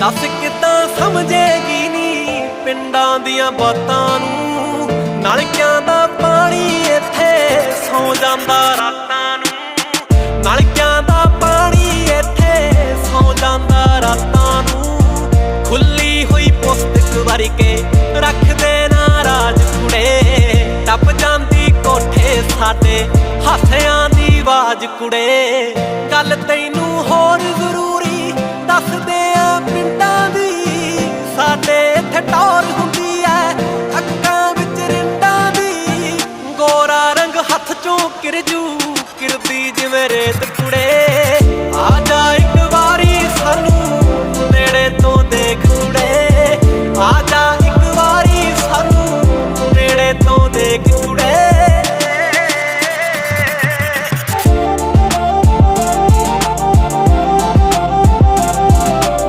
ਦੱਸ ਕਿੱਦਾਂ ਸਮਝੇਗੀ ਨੀ ਪਿੰਡਾਂ ਦੀਆਂ ਬਾਤਾਂ ਨੂੰ? ਨਲਕਿਆਂ ਦਾ ਪਾਣੀ ਇੱਥੇ ਸੌ ਜਾਂਦਾ ਰਾਤਾਂ ਨੂੰ। ਨਲਕਿਆਂ ਦਾ ਪਾਣੀ ਇੱਥੇ ਸੌ ਜਾਂਦਾ ਰਾਤਾਂ ਨੂੰ। ਖੁੱਲੀ ਹੋਈ ਪੁਸਤਕ ਵਰਗੇ ਕੇ ਰੱਖਦੇ ਨਾ ਰਾਜ ਕੁੜੇ ਟੱਪ ਜਾਂਦੀ ਕੋਠੇ ਸਾਡੇ ਹਾਸਿਆਂ ਦੀ ਆਵਾਜ਼ ਕੁੜੇ। ਸਾਡੇ ਟੌਰ ਹੁੰਦੀ ਐ ਅੱਖਾਂ ਵਿੱਚ ਰਿੰਡਾਂ ਦੀ ਗੋਰਾ ਰੰਗ ਹੱਥ ਚੋਂ ਕਿਰਜੂ ਕਿਰਦੀ